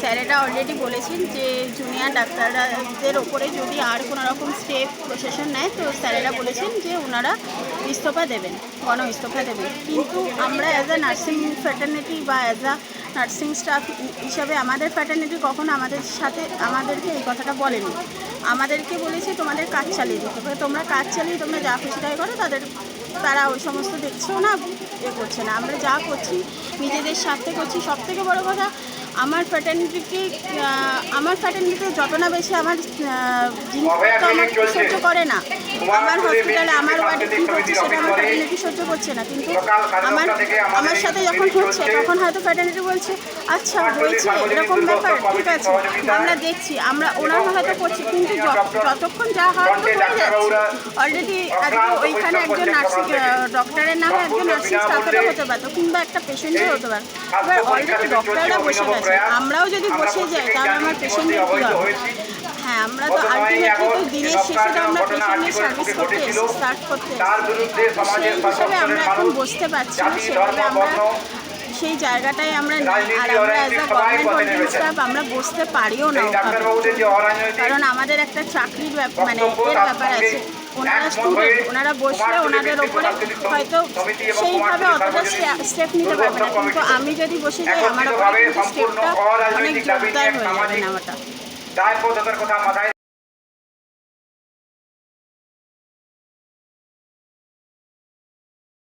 স্যারেরা অলরেডি বলেছেন যে জুনিয়র ডাক্তারদের ওপরে যদি আর কোনো রকম স্টেপ প্রশাসন নেয়, তো স্যারেরা বলেছেন যে ওনারা ইস্তফা দেবেন, গণ ইস্তফা দেবেন। কিন্তু আমরা অ্যাজ আ নার্সিং ফ্যাটার্নিটি বা অ্যাজ আ নার্সিং স্টাফ হিসাবে আমাদের ফ্যাটার্নিটি কখনো আমাদের সাথে আমাদেরকে এই কথাটা বলেনি। আমাদেরকে বলেছে তোমাদের কাজ চালিয়ে যেতে হবে। তোমরা কাজ চালিয়ে তোমরা যা খুশি তাই করো, তাদের তারা ওই সমস্ত দেখছেও না, এ করছে না। আমরা যা করছি, নিজেদের স্বার্থে করছি সব থেকে বড় কথা আমার ফ্যাটার্নিটিকে আমার ফ্যাটার্নিটিতে যত না বেশি আমার জিনিসপত্র আমার সহ্য করে না, আমার হসপিটালে আমার ওয়ার্ডে কী হচ্ছে সেটা আমার ফ্যাটার্নিটি সহ্য করছে না, কিন্তু আমার আমার সাথে যখন হচ্ছে, তখন হয়তো ফ্যাটার্নিটি বলছে আচ্ছা হয়েছে এরকম ব্যাপার, ঠিক আছে, আমরা দেখছি, আমরা ওনারা হয়তো করছি, কিন্তু যত- যতক্ষণ যা হয় তো যাচ্ছে। অলরেডি আজকে ওইখানে একজন নার্সিং ডক্টরের নামে একজন নার্সিং স্টাফেরও হতে পারতো, কিংবা একটা পেশেন্টের হতে পারতো। এবার অলরেডি ডক্টররা বসে গেছে। আমরাও যদি বসে যাই তাহলে আমার পেশেন্টের কী হবে হ্যাঁ আমরা তো আলটিমেটলি তো দিনের শেষে তো আমরা পেশেন্টের সার্ভিস করতে স্টার্ট করতে সেই হিসাবে আমরা এখন বসতে পারছি না। সেভাবে আমরা সেই জায়গাটাই আমরা নেই। আর আমরা as a government holding staff আমরা বসতে পারিও না কারণ আমাদের একটা চাকরির মানে এর ব্যাপার আছে। ওনারা স্টুডেন্ট ওনারা বসলে ওনাদের ওপরে হয়তো সেইভাবে অতটা স্টেপ নিতে পারবে না। কিন্তু আমি যদি বসে যাই আমার ওপরে কিন্তু স্টেপটা অনেক জোরদার হয়ে যাবে সামাজিক